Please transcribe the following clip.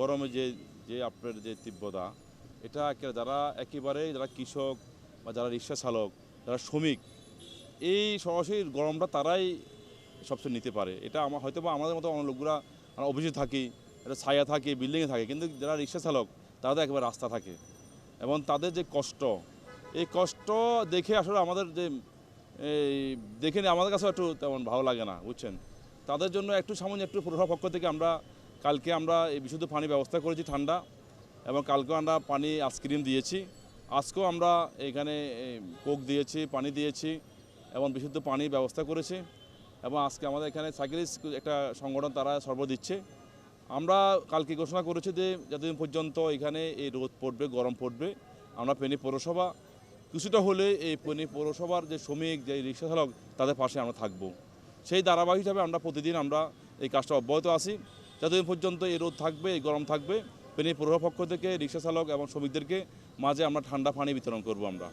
গরমে যে যে আপনার যে তীব্রতা এটা যারা একেবারে যারা কৃষক বা যারা রিক্সা চালক, যারা শ্রমিক, এই সরাসরি গরমটা তারাই সবচেয়ে নিতে পারে। এটা আমার হয়তো বা আমাদের মতো অন্য লোকগুলা, আমরা অফিসে থাকি, একটা ছায়া থাকে বিল্ডিংয়ে থাকে, কিন্তু যারা রিক্সা চালক, তারা তো একেবারে রাস্তা থাকে। এবং তাদের যে কষ্ট, এই কষ্ট দেখে আসলে আমাদের যে, এই দেখে আমাদের কাছেও একটু তেমন ভালো লাগে না, বুঝছেন? তাদের জন্য একটু সামান্য একটু পুরসভা পক্ষ থেকে আমরা কালকে আমরা এই বিশুদ্ধ পানি ব্যবস্থা করেছি ঠান্ডা, এবং কালকেও আমরা পানি আইসক্রিম দিয়েছি। আজকেও আমরা এখানে কোক দিয়েছি, পানি দিয়েছি, এবং বিশুদ্ধ পানির ব্যবস্থা করেছি, এবং আজকে আমাদের এখানে সাইকেলিস্ট একটা সংগঠন তারা সর্ব দিচ্ছে। আমরা কালকে ঘোষণা করেছি যে, যতদিন পর্যন্ত এখানে এই রোদ পড়বে, গরম পড়বে, আমরা পেনি পৌরসভা, কিছুটা হলে এই পেনি পৌরসভার যে শ্রমিক, যে রিক্সা চালক তাদের পাশে আমরা থাকব। সেই ধারাবাহিক হিসাবে আমরা প্রতিদিন আমরা এই কাজটা অব্যাহত আছি। যতদিন পর্যন্ত এই রোদ থাকবে, এই গরম থাকবে পেনি পৌরসভা পক্ষ থেকে রিক্সা চালক এবং শ্রমিকদেরকে মাঝে আমরা ঠান্ডা পানি বিতরণ করব আমরা।